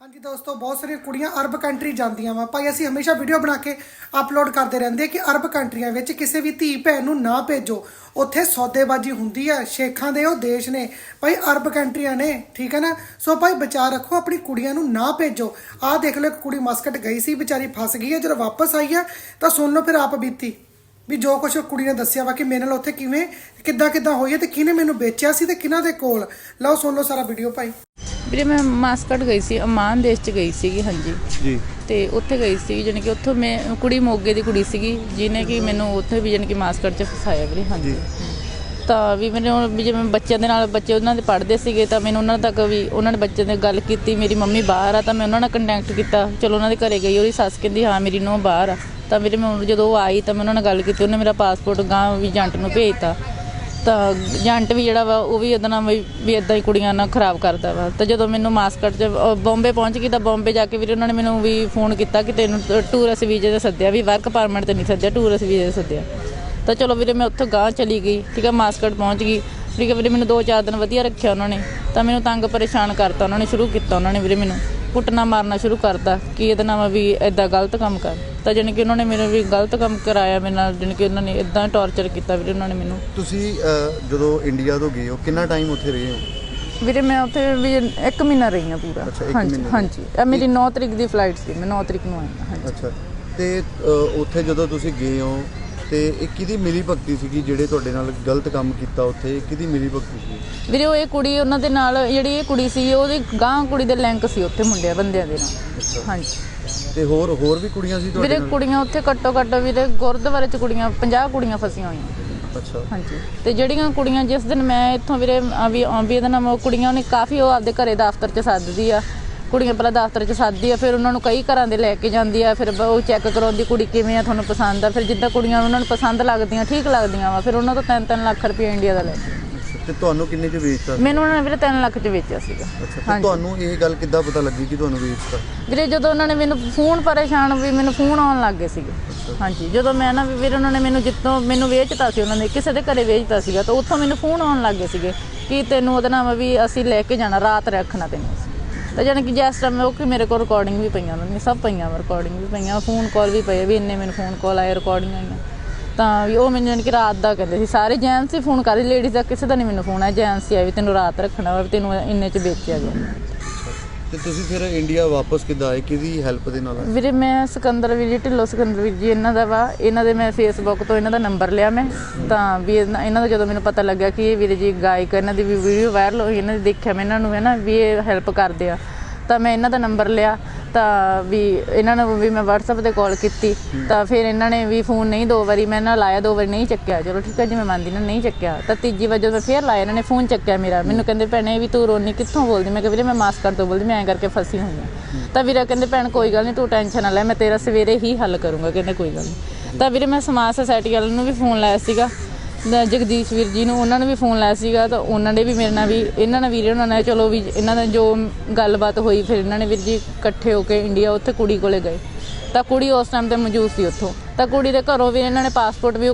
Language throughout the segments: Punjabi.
ਹਾਂਜੀ ਦੋਸਤੋ, ਬਹੁਤ ਸਾਰੀਆਂ ਕੁੜੀਆਂ ਅਰਬ ਕੰਟਰੀ ਜਾਂਦੀਆਂ ਵਾ। ਭਾਈ, ਅਸੀਂ ਹਮੇਸ਼ਾ ਵੀਡੀਓ ਬਣਾ ਕੇ ਅਪਲੋਡ ਕਰਦੇ ਰਹਿੰਦੇ ਕਿ ਅਰਬ ਕੰਟਰੀਆਂ ਵਿੱਚ ਕਿਸੇ ਵੀ ਧੀ ਭੈਣ ਨੂੰ ਨਾ ਭੇਜੋ। ਉੱਥੇ ਸੌਦੇਬਾਜ਼ੀ ਹੁੰਦੀ ਆ, ਸ਼ੇਖਾਂ ਦੇ ਉਹ ਦੇਸ਼ ਨੇ। ਭਾਈ, ਅਰਬ ਕੰਟਰੀਆਂ ਨੇ, ਠੀਕ ਹੈ ਨਾ? ਸੋ ਭਾਈ, ਬਚਾ ਰੱਖੋ, ਆਪਣੀ ਕੁੜੀਆਂ ਨੂੰ ਨਾ ਭੇਜੋ। ਆਹ ਦੇਖ ਲਓ, ਇੱਕ ਕੁੜੀ ਮਸਕਟ ਗਈ ਸੀ, ਵਿਚਾਰੀ ਫਸ ਗਈ ਹੈ। ਜਦੋਂ ਵਾਪਸ ਆਈ ਆ, ਤਾਂ ਸੁਣ ਲਓ ਫਿਰ ਆਪ ਬੀਤੀ। ਵੀ ਜੋ ਕੁਛ ਕੁੜੀ ਨੇ ਦੱਸਿਆ ਵਾ ਕਿ ਮੇਰੇ ਨਾਲ ਉੱਥੇ ਕਿਵੇਂ ਕਿੱਦਾਂ ਕਿੱਦਾਂ ਹੋਈ ਹੈ ਤੇ ਕਿਹਨੇ ਮੈਨੂੰ ਵੇਚਿਆ ਸੀ ਤੇ ਕਿਹਨਾਂ ਦੇ ਕੋਲ? ਲਓ, ਸੁਣ ਲਓ ਸਾਰਾ ਵੀਡੀਓ ਭਾਈ। ਵੀਰੇ ਮੈਂ ਮਾਸਕਟ ਗਈ ਸੀ ਅਮਾਨ ਦੇਸ਼ ਚ ਗਈ ਸੀਗੀ ਹਾਂਜੀ। ਜੀ। ਤੇ ਉੱਥੇ ਗਈ ਸੀ ਜਾਣੀ ਕਿ ਉੱਥੋਂ ਮੈਂ ਕੁੜੀ ਮੋਗੇ ਦੀ ਕੁੜੀ ਸੀਗੀ ਜਿਹਨੇ ਕਿ ਮੈਨੂੰ ਉੱਥੇ ਵੀ ਜਾਣੀ ਕਿ ਮਾਸਕਟ ਚ ਫਸਾਇਆ ਵੀਰੇ ਹਾਂਜੀ। ਤਾਂ ਵੀ ਮੈਨੂੰ ਵੀ ਜਿਵੇਂ ਬੱਚਿਆਂ ਦੇ ਨਾਲ ਬੱਚੇ ਉਹਨਾਂ ਦੇ ਪੜ੍ਹਦੇ ਸੀਗੇ ਤਾਂ ਮੈਨੂੰ ਉਹਨਾਂ ਤੱਕ ਵੀ ਉਹਨਾਂ ਨੇ ਬੱਚਿਆਂ ਦੇ ਗੱਲ ਕੀਤੀ ਮੇਰੀ ਮੰਮੀ ਬਾਹਰ ਆ ਤਾਂ ਮੈਂ ਉਹਨਾਂ ਨਾਲ ਕੰਟੈਕਟ ਕੀਤਾ ਚਲੋ ਉਹਨਾਂ ਦੇ ਘਰੇ ਗਈ ਉਹਦੀ ਸੱਸ ਕਹਿੰਦੀ ਹਾਂ ਮੇਰੀ ਨੂੰਹ ਬਾਹਰ ਆ। ਤਾਂ ਮੇਰੇ ਮੈਂ ਜਦੋਂ ਉਹ ਆਈ ਤਾਂ ਮੈਂ ਉਹਨਾਂ ਨਾਲ ਗੱਲ ਕੀਤੀ ਉਹਨੇ ਮੇਰਾ ਪਾਸਪੋਰਟ ਗਾਂ ਵੀ ਏਜੰਟ ਨੂੰ ਭੇਜਤਾ। ਤਾਂ ਏਜੰਟ ਵੀ ਜਿਹੜਾ ਵਾ ਉਹ ਵੀ ਇਦਾਂ ਨਾਲ ਵੀ ਵੀ ਇਦਾਂ ਹੀ ਕੁੜੀਆਂ ਨਾਲ ਖਰਾਬ ਕਰਦਾ ਵਾ। ਤਾਂ ਜਦੋਂ ਮੈਨੂੰ ਮਾਸਕਟ ਚ ਅ, ਬੰਬੇ ਪਹੁੰਚ ਗਈ ਤਾਂ ਬੰਬੇ ਜਾ ਕੇ ਵੀਰੇ ਉਹਨਾਂ ਨੇ ਮੈਨੂੰ ਵੀ ਫੋਨ ਕੀਤਾ ਕਿ ਤੈਨੂੰ ਟੂਰਿਸਟ ਵੀਜ਼ੇ ਤੇ ਸੱਦਿਆ। ਵੀ ਵਰਕ ਪਰਮਿਟ ਤੇ ਨਹੀਂ ਸੱਦਿਆ ਟੂਰਿਸਟ ਵੀਜ਼ੇ ਤੇ ਸੱਦਿਆ। ਤਾਂ ਚਲੋ ਵੀਰੇ ਮੈਂ ਉੱਥੋਂ ਗਾਂ ਚਲੀ ਗਈ ਠੀਕ ਆ ਮਾਸਕਟ ਪਹੁੰਚ ਗਈ। ਠੀਕ ਹੈ ਵੀਰੇ ਮੈਨੂੰ 2-4 ਦਿਨ ਵਧੀਆ ਰੱਖਿਆ ਉਹਨਾਂ ਨੇ। ਤਾਂ ਮੈਨੂੰ ਤੰਗ ਪਰੇਸ਼ਾਨ ਕਰਤਾ ਉਹਨਾਂ ਨੇ ਸ਼ੁਰੂ ਕੀਤਾ ਉਹਨਾਂ ਨੇ ਵੀਰੇ ਮੈਨੂੰ ਕੁੱਟਣਾ ਮਾਰਨਾ ਸ਼ੁਰੂ ਕਰਤਾ ਕਿ ਇਹਦਾ ਨਾਲ ਮੈਂ ਵੀ ਇਦਾਂ ਗਲਤ ਕੰਮ ਕਰ। ਤਾਂ ਜਾਣੀ ਕਿ ਉਹਨਾਂ ਨੇ ਮੈਨੂੰ ਵੀ ਗਲਤ ਕੰਮ ਕਰਾਇਆ ਮੇਰੇ ਨਾਲ ਜਾਣੀ ਕਿ ਉਹਨਾਂ ਨੇ ਇਦਾਂ ਟੌਰਚਰ ਕੀਤਾ ਵੀਰੇ ਉਹਨਾਂ ਨੇ ਮੈਨੂੰ। ਤੁਸੀਂ ਅਹ, ਜਦੋਂ ਇੰਡੀਆ ਤੋਂ ਗਏ ਹੋ ਕਿੰਨਾ ਟਾਈਮ ਉੱਥੇ ਰਹੇ ਹੋ? ਵੀਰੇ ਮੈਂ ਉੱਥੇ ਵੀ ਇੱਕ ਮਹੀਨਾ ਰਹੀ ਹਾਂ ਪੂਰਾ। ਅੱਛਾ, ਇੱਕ ਹਾਂਜੀ ਮਹੀਨਾ। ਹਾਂਜੀ। ਇਹ ਮੇਰੀ 9 ਤਰੀਕ ਦੀ ਫਲਾਈਟ ਸੀ ਮੈਂ 9 ਤਰੀਕ ਨੂੰ ਆਈ ਹਾਂ ਹਾਂਜੀ। ਅੱਛਾ। ਤੇ ਅਹ, ਉੱਥੇ ਜਦੋਂ ਤੁਸੀਂ ਗਏ ਹੋ ਤੇ ਇਹ ਕਿਹਦੀ ਮਿਲੀ ਭਗਤੀ ਸੀਗੀ ਜਿਹੜੇ ਤੁਹਾਡੇ ਨਾਲ ਗਲਤ ਕੰਮ ਕੀਤਾ ਉੱਥੇ? ਇਹ ਕਿਹਦੀ ਮਿਲੀ ਭਗਤੀ ਸੀ? ਵੀਰੇ ਉਹ ਇਹ ਕੁੜੀ ਉਹਨਾਂ ਦੇ ਨਾਲ ਜਿਹੜੀ ਇਹ ਕੁੜੀ ਸੀ ਉਹਦੀ ਗਾਂ ਕੁੜੀ ਦੇ ਲਿੰਕ ਸੀ ਉੱਥੇ ਮੁੰਡਿਆਂ ਬੰਦਿਆਂ ਦੇ ਨਾਲ। ਹਾਂਜੀ। ਤੇ ਹੋਰ ਹੋਰ ਵੀ ਕੁੜੀਆਂ ਸੀ ਤੁਹਾਡੇ ਵੀਰੇ ਕੁੜੀਆਂ ਉੱਥੇ ਘੱਟੋ ਘੱਟ ਵੀਰੇ ਗੁਰਦੁਆਰੇ ਚ ਕੁੜੀਆਂ 50 ਕੁੜੀਆਂ ਫਸੀਆਂ ਹੋਈਆਂ। ਅੱਛਾ। ਹਾਂਜੀ। ਤੇ ਜਿਹੜੀਆਂ ਕੁੜੀਆਂ ਜਿਸ ਦਿਨ ਮੈਂ ਇੱਥੋਂ ਵੀਰੇ ਆ ਵੀ ਆ ਵੀ ਇਹਦਾ ਨਾਮ ਉਹ ਕੁੜੀਆਂ ਨੇ ਕਾਫੀ ਉਹ ਆਪਦੇ ਘਰੇ ਦਫ਼ਤਰ 'ਚ ਸੱਦਦੀ ਆ। ਕੁੜੀਆਂ ਪਹਿਲਾਂ ਦਫ਼ਤਰ 'ਚ ਸੱਦਦੀ ਆ ਫਿਰ ਉਹਨਾਂ ਨੂੰ ਕਈ ਘਰਾਂ ਦੇ ਲੈ ਕੇ ਜਾਂਦੀ ਆ ਫਿਰ ਬ- ਉਹ ਚੈੱਕ ਕਰਾਉਂਦੀ ਕੁੜੀ ਕਿਵੇਂ ਆ ਤੁਹਾਨੂੰ ਪਸੰਦ ਆ। ਫਿਰ ਜਿੱਦਾਂ ਕੁੜੀਆਂ ਉਹਨਾਂ ਨੂੰ ਪਸੰਦ ਲੱਗਦੀਆਂ ਠੀਕ ਲੱਗਦੀਆਂ ਵਾ ਫਿਰ ਉਹਨਾਂ ਤੋਂ 3-3 ਲੱਖ ਰੁਪਏ ਇੰਡੀਆ ਦਾ ਲੈ ਕੇ। ਤੇ ਤੁਹਾਨੂੰ ਕਿੰਨੇ ਚ ਵੇਚਤਾ? ਮੈਨੂੰ ਉਹਨਾਂ ਨੇ ਵੀਰੇ 3 ਲੱਖ 'ਚ ਵੇਚਿਆ ਸੀਗਾ। ਅੱਛਾ ਤੇ ਤੁਹਾਨੂੰ ਇਹ ਗੱਲ ਕਿੱਦਾਂ ਪਤਾ ਲੱਗੀ ਕਿ ਤੁਹਾਨੂੰ ਵੇਚਤਾ? ਵੀਰੇ ਜਦੋਂ ਉਹਨਾਂ ਨੇ ਮੈਨੂੰ ਫੋਨ ਪਰੇਸ਼ਾਨ ਵੀ ਮੈਨੂੰ ਫੋਨ ਆਉਣ ਲੱਗ ਗਏ ਸੀਗੇ। ਹਾਂਜੀ ਜਦੋਂ ਮੈਂ ਨਾ ਵੀ ਵੀਰੇ ਉਹਨਾਂ ਨੇ ਮੈਨੂੰ ਜਿੱਤੋਂ ਮੈਨੂੰ ਵੇਚਤਾ ਸੀ ਉਹਨਾਂ ਨੇ ਕਿਸੇ ਦੇ ਘਰੇ ਵੇਚਤਾ ਸੀਗਾ ਤਾਂ ਉੱਥੋਂ ਮੈਨੂੰ ਫੋਨ ਆਉਣ ਲੱਗ ਗਏ ਸੀਗੇ ਕਿ ਤੈਨੂੰ ਉਹਦਾ ਨਾਮ ਵੀ ਅਸੀਂ ਲੈ ਕੇ ਜਾਣਾ ਰਾਤ ਰੱਖਣਾ ਤੈਨੂੰ ਅਸੀਂ। ਤਾਂ ਜਾਣੀ ਕਿ ਜਿਸ ਟਾਈਮ ਉਹ ਕਿ ਮੇਰੇ ਕੋਲ ਰਿਕਾਰਡਿੰਗ ਵੀ ਪਈਆਂ ਉਹਨਾਂ ਨੇ ਸਭ ਪਈਆਂ ਰਿਕਾਰਡਿੰਗ ਵੀ ਪਈਆਂ ਫੋਨ ਕਾਲ ਵੀ ਪਏ ਵੀ ਇੰਨੇ ਮੈਨੂੰ ਫੋਨ ਕਾਲ ਆਏ ਰਿਕਾਰਡਿੰਗ ਆਈਆਂ। ਤਾਂ ਵੀ ਉਹ ਮੈਨੂੰ ਜਾਣੀ ਕਿ ਰਾਤ ਦਾ ਕਹਿੰਦੇ ਸੀ। ਸਾਰੇ ਜੈਂਟਸ ਹੀ ਫੋਨ ਕਰੇ ਲੇਡੀਜ਼ ਦਾ ਕਿਸੇ ਦਾ ਨਹੀਂ ਮੈਨੂੰ ਫੋਨ ਆਇਆ ਜੈਂਟਸ ਹੀ ਆ ਵੀ ਤੈਨੂੰ ਰਾਤ ਰੱਖਣਾ ਵਾ ਵੀ ਤੈਨੂੰ ਇੰਨੇ ਚ ਵੇਚਿਆ ਗਿਆ। ਤੇ ਤੁਸੀਂ ਫਿਰ ਇੰਡੀਆ ਵਾਪਸ ਕਿੱਦਾਂ ਆਏ? ਕਿਹਦੀ ਹੈਲਪ ਦੇ ਨਾਲ ਆਏ? ਵੀਰੇ ਮੈਂ ਸਿਕੰਦਰ ਵੀਰ ਜੀ ਢਿੱਲੋਂ ਸਿਕੰਦਰ ਵੀਰ ਜੀ ਇਹਨਾਂ ਦਾ ਵਾ। ਇਹਨਾਂ ਦੇ ਮੈਂ ਫੇਸਬੁੱਕ ਤੋਂ ਇਹਨਾਂ ਦਾ ਨੰਬਰ ਲਿਆ ਮੈਂ। ਤਾਂ ਵੀ ਇਹਨਾਂ ਇਹਨਾਂ ਦਾ ਜਦੋਂ ਮੈਨੂੰ ਪਤਾ ਲੱਗਾ ਕਿ ਇਹ ਵੀਰੇ ਜੀ ਗਾਇਕ ਇਹਨਾਂ ਦੀ ਵੀ ਵੀਡੀਓ ਵਾਇਰਲ ਹੋਈ ਇਹਨਾਂ ਦੀ ਦੇਖਿਆ ਮੈਂ ਇਹਨਾਂ ਨੂੰ ਹੈ ਨਾ ਵੀ ਇਹ ਹੈਲਪ ਕਰਦੇ ਆ। ਤਾਂ ਮੈਂ ਇਹਨਾਂ ਦਾ ਨੰਬਰ ਲਿਆ। ਤਾਂ ਵੀ ਇਹਨਾਂ ਨੂੰ ਵੀ ਮੈਂ WhatsApp ਤੇ ਕਾਲ ਕੀਤੀ। ਤਾਂ ਫਿਰ ਇਹਨਾਂ ਨੇ ਵੀ ਫੋਨ ਨਹੀਂ ਦੋ ਵਾਰੀ ਮੈਂ ਇਹਨਾਂ ਲਾਇਆ ਦੋ ਵਾਰੀ ਨਹੀਂ ਚੱਕਿਆ। ਚਲੋ ਠੀਕ ਹੈ ਜੀ ਮੈਂ ਮੰਨਦੀ ਨਾ ਨਹੀਂ ਚੱਕਿਆ। ਤਾਂ ਤੀਜੀ ਵਾਰ ਜਦੋਂ ਮੈਂ ਫੇਰ ਲਾਇਆ ਇਹਨਾਂ ਨੇ ਫੋਨ ਚੱਕਿਆ ਮੇਰਾ। ਮੈਨੂੰ ਕਹਿੰਦੇ ਭੈਣੇ ਵੀ ਤੂੰ ਰੋਣੀ ਕਿੱਥੋਂ ਬੋਲਦੀ? ਮੈਂ ਕਿਹਾ ਵੀਰੇ ਮੈਂ ਮਾਸਕਟ ਤੋਂ ਬੋਲਦੀ ਮੈਂ ਐਂ ਕਰਕੇ ਫਸੀ ਹੋਈ ਹਾਂ। ਤਾਂ ਵੀਰੇ ਕਹਿੰਦੇ ਭੈਣ ਕੋਈ ਗੱਲ ਨਹੀਂ ਤੂੰ ਟੈਨਸ਼ਨ ਨਾ ਲੈ ਮੈਂ ਤੇਰਾ ਸਵੇਰੇ ਹੀ ਹੱਲ ਕਰੂੰਗਾ ਕਹਿੰਦੇ ਕੋਈ ਗੱਲ ਨਹੀਂ। ਤਾਂ ਵੀਰੇ ਮੈਂ ਸਮਾਜ ਸੁਸਾਇਟੀ ਵਾਲਿਆਂ ਨੂੰ ਵੀ ਫੋਨ ਲਾਇਆ ਸੀਗਾ। ਨ- ਜਗਦੀਸ਼ ਵੀਰ ਜੀ ਨੂੰ ਉਹਨਾਂ ਨੇ ਵੀ ਫੋਨ ਲਾਇਆ ਸੀਗਾ ਤਾਂ ਉਹਨਾਂ ਨੇ ਵੀ ਮੇਰੇ ਨਾਲ ਵੀ, ਇਹਨਾਂ ਨਾਲ ਵੀਰੇ ਉਹਨਾਂ ਨੇ ਚਲੋ ਵੀ ਇਹਨਾਂ ਦਾ ਜੋ ਗੱਲਬਾਤ ਹੋਈ ਫਿਰ ਇਹਨਾਂ ਨੇ ਵੀਰ ਜੀ ਇਕੱਠੇ ਹੋ ਕੇ ਇੰਡੀਆ ਉੱਥੇ ਕੁੜੀ ਕੋਲੇ ਗਏ। ਤਾਂ ਕੁੜੀ ਉਸ ਟਾਈਮ ਤੇ ਮੌਜੂਦ ਸੀ ਉੱਥੋਂ। ਤਾਂ ਕੁੜੀ ਦੇ ਘਰੋਂ ਵੀ ਇਹਨਾਂ ਨੇ ਪਾਸਪੋਰਟ ਵੀ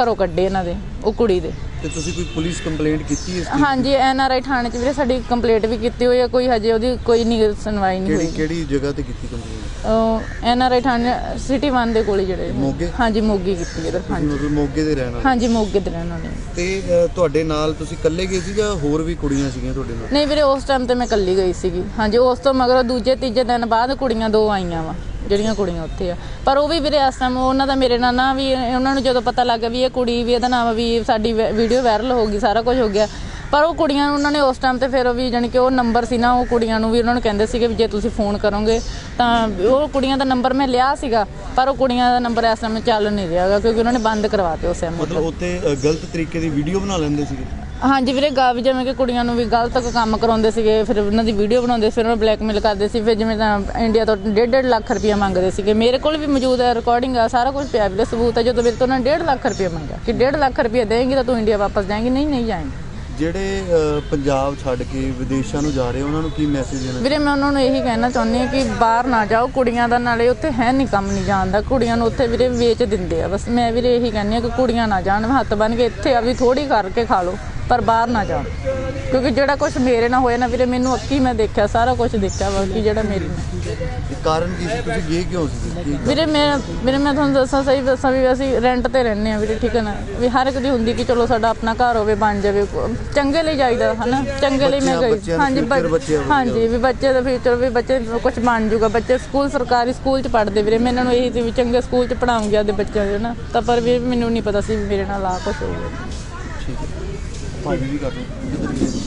ਘਰੋਂ ਕੱਢੇ ਇਹਨਾਂ ਦੇ, ਉਹ ਕੁੜੀ ਦੇ। ਤੇ ਤੁਸੀਂ ਕੋਈ ਪੁਲਿਸ ਕੰਪਲੇਂਟ ਕੀਤੀ ਇਸ ਹਾਂਜੀ ਐਨ ਆਰ ਆਈ ਥਾਣੇ 'ਚ ਵੀਰੇ ਸਾਡੀ ਕੰਪਲੀਟ ਵੀ ਕੀਤੀ ਹੋਈ ਹੈ ਕੋਈ ਹਜੇ ਉਹਦੀ ਕੋਈ ਨਹੀਂ ਸੁਣਵਾਈ ਨਹੀਂ ਕਿਹੜੀ ਹੋਈ। ਕਿਹੜੀ ਜਗ੍ਹਾ ਤੇ ਕੀਤੀ ਕੰਪਲੇਂਟ ਐਨ ਆਰ ਆਈ ਥਾਣੇ ਸਿਟੀ 1 ਦੇ ਕੋਲ ਹੀ ਜਿਹੜੇ ਮੋਗੇ? ਹਾਂਜੀ ਮੋਗੇ ਕੀਤੀ ਵੀਰੇ ਤੁਸੀਂ ਹਾਂਜੀ। ਮਤਲਬ ਮੋਗੇ ਦੇ ਰਹਿਣ ਵਾਲੇ? ਹਾਂਜੀ ਮੋਗੇ ਦੇ ਰਹਿਣ ਵਾਲੇ। ਤੇ ਤੁਹਾਡੇ ਨਾਲ ਤੁਸੀਂ ਇਕੱਲੇ ਗਏ ਸੀ ਜਾਂ ਹੋਰ ਵੀ ਕੁੜੀਆਂ ਸੀਗੀਆਂ ਤੁਹਾਡੇ ਨਾਲ? ਨਹੀਂ ਵੀਰੇ ਉਸ ਟਾਈਮ ਤੇ ਮੈਂ ਇਕੱਲੀ ਗਈ ਸੀਗੀ। ਹਾਂਜੀ ਉਸ ਤੋਂ ਮਗਰੋਂ ਦੂਜੇ ਤੀਜੇ ਦਿਨ ਬਾਅਦ ਕੁੜੀਆਂ ਦੋ ਆਈਆਂ ਵਾ। ਜਿਹੜੀਆਂ ਕੁੜੀਆਂ ਉੱਥੇ ਆ। ਪਰ ਉਹ ਵੀ ਵੀਰੇ ਇਸ ਟਾਈਮ ਉਹਨਾਂ ਦਾ ਮੇਰੇ ਨਾਲ ਨਾ ਵੀ, ਉਹਨਾਂ ਨੂੰ ਜਦੋਂ ਪਤਾ ਲੱਗਾ ਵੀ ਇਹ ਕੁੜੀ ਵੀ ਇਹਦਾ ਨਾਮ ਵੀ ਸਾਡੀ ਵੀਡੀਓ ਵਾਇਰਲ ਹੋ ਗਈ, ਸਾਰਾ ਕੁਝ ਹੋ ਗਿਆ। ਪਰ ਉਹ ਕੁੜੀਆਂ ਨੂੰ ਉਹਨਾਂ ਨੇ ਉਸ ਟਾਈਮ ਤੇ ਫਿਰ ਉਹ ਵੀ ਜਾਣੀ ਕਿ ਉਹ ਨੰਬਰ ਸੀ ਨਾ, ਉਹ ਕੁੜੀਆਂ ਨੂੰ ਵੀ ਉਹਨਾਂ ਨੂੰ ਕਹਿੰਦੇ ਸੀਗੇ ਵੀ ਜੇ ਤੁਸੀਂ ਫੋਨ ਕਰੋਗੇ ਤਾਂ ਉਹ ਕੁੜੀਆਂ ਦਾ ਨੰਬਰ ਮੈਂ ਲਿਆ ਸੀਗਾ, ਪਰ ਉਹ ਕੁੜੀਆਂ ਦਾ ਨੰਬਰ ਇਸ ਟਾਈਮ ਚੱਲ ਨਹੀਂ ਰਿਹਾਗਾ ਕਿਉਂਕਿ ਉਹਨਾਂ ਨੇ ਬੰਦ ਕਰਵਾ ਕਰਵਾਤੇ ਉਸ ਟਾਈਮ ਮਤਲਬ ਉੱਥੇ ਗਲਤ ਤਰੀਕੇ ਦੀ ਵੀਡੀਓ ਬਣਾ ਲੈਂਦੇ ਸੀਗੇ। ਹਾਂਜੀ ਵੀਰੇ ਗਾ ਵੀ ਜਿਵੇਂ ਕਿ ਕੁੜੀਆਂ ਨੂੰ ਵੀ ਗਲਤ ਕੰਮ ਕਰਾਉਂਦੇ ਸੀਗੇ ਫਿਰ ਉਹਨਾਂ ਦੀ ਵੀਡੀਓ ਬਣਾਉਂਦੇ ਫਿਰ ਉਹਨਾਂ ਬਲੈਕਮੇਲ ਕਰਦੇ ਸੀ ਫਿਰ ਜਿਵੇਂ ਤਾਂ ਇੰਡੀਆ ਤੋਂ 1.5 ਲੱਖ ਰੁਪਇਆ ਮੰਗਦੇ ਸੀਗੇ। ਮੇਰੇ ਕੋਲ ਵੀ ਮੌਜੂਦ ਹੈ ਰਿਕਾਰਡਿੰਗ ਆ ਸਾਰਾ ਕੁਝ ਪਿਆ ਵੀਰੇ ਸਬੂਤ ਹੈ ਜਦੋਂ ਮੇਰੇ ਤੋਂ ਉਹਨਾਂ ਨੇ 1.5 ਲੱਖ ਰੁਪਇਆ ਮੰਗਿਆ। ਕਿ 1.5 ਲੱਖ ਰੁਪਇਆ ਦੇਂਗੀ ਤਾਂ ਤੂੰ ਇੰਡੀਆ ਵਾਪਸ ਜਾਏਂਗੀ ਨਹੀਂ ਨਹੀਂ ਜਾਏਂਗੀ। ਜਿਹੜੇ ਪੰਜਾਬ ਛੱਡ ਕੇ ਵਿਦੇਸ਼ਾਂ ਨੂੰ ਜਾ ਰਹੇ ਉਹਨਾਂ ਨੂੰ ਕੀ ਮੈਸੇਜ ਦੇਣਾ ਵੀਰੇ ਮੈਂ ਉਹਨਾਂ ਨੂੰ ਇਹੀ ਕਹਿਣਾ ਚਾਹੁੰਦੀ ਹਾਂ ਕਿ ਬਾਹਰ ਨਾ ਜਾਓ ਕੁੜੀਆਂ ਦਾ ਨਾਲੇ ਉੱਥੇ ਹੈ ਨਹੀਂ ਕੰਮ ਨਹੀਂ ਜਾਣਦਾ ਕੁੜੀਆਂ ਨੂੰ ਉੱਥੇ ਵੀਰੇ ਵੇਚ ਦਿੰਦੇ ਆ। ਬਸ ਮੈਂ ਵੀਰੇ ਇਹੀ ਕਹਿੰਦੀ ਹਾਂ ਕਿ ਕੁੜੀਆਂ ਨਾ ਜਾਣ ਹੱਥ ਬੰਨ ਕੇ ਇੱਥੇ ਆ ਵੀ ਥੋੜੀ ਕਰਕੇ ਖਾ ਲਓ। ਪਰ ਬਾਹਰ ਨਾ ਜਾਓ। ਕਿਉਂਕਿ ਜਿਹੜਾ ਕੁਝ ਮੇਰੇ ਨਾਲ ਹੋਇਆ ਨਾ ਵੀਰੇ ਮੈਨੂੰ ਅੱਖੀ ਮੈਂ ਦੇਖਿਆ ਸਾਰਾ ਕੁਝ ਦੇਖਿਆ ਵਾ ਕਿ ਜਿਹੜਾ ਮੇਰੇ ਨਾਲ। ਇਹ ਕਾਰਨ ਕੀ ਸੀ? ਤੁਸੀਂ ਗਏ ਕਿਉਂ ਸੀ? ਵੀਰੇ ਮੈਂ ਵੀਰੇ ਮੈਂ ਤੁਹਾਨੂੰ ਦੱਸਾਂ ਸਹੀ ਦੱਸਾਂ ਵੀ ਅਸੀਂ ਰੈਂਟ ਤੇ ਰਹਿੰਦੇ ਆ ਵੀਰੇ ਠੀਕ ਹੈ ਨਾ? ਵੀ ਹਰ ਇੱਕ ਦੀ ਹੁੰਦੀ ਕਿ ਚਲੋ ਸਾਡਾ ਆਪਣਾ ਘਰ ਹੋਵੇ ਬਣ ਜਾਵੇ ਚੰਗੇ ਲਈ ਜਾਈਦਾ ਹਨਾ? ਚੰਗੇ ਲਈ ਮੈਂ ਗਈ। ਹਾਂਜੀ ਹਾਂਜੀ ਵੀ ਬੱਚੇ ਦਾ ਫਿਊਚਰ ਵੀ ਬੱਚੇ ਕੁਝ ਬਣ ਜਾਊਗਾ। ਬੱਚੇ ਸਕੂਲ ਸਰਕਾਰੀ ਸਕੂਲ ਚ ਪੜ੍ਹਦੇ ਵੀਰੇ ਮੈਂ ਇਹਨਾਂ ਨੂੰ ਇਹੀ ਸੀ ਵੀ ਚੰਗੇ ਸਕੂਲ ਚ ਪੜਾਉਂਗੀ ਆਪਦੇ ਬੱਚਿਆਂ ਨੂੰ ਨਾ ਤਾਂ ਪਰ ਵੀ ਮੈਨੂੰ ਨਹੀਂ ਪਤਾ ਸੀ ਵੀ ਮੇਰੇ ਨਾਲ ਆ ਕੁਝ ਹੋਊਗਾ। ਠੀਕ ਹੈ। ਭਾਜੀ ਵੀ ਕਰ ਲਓ ਕਿੱਧਰ ਗਏ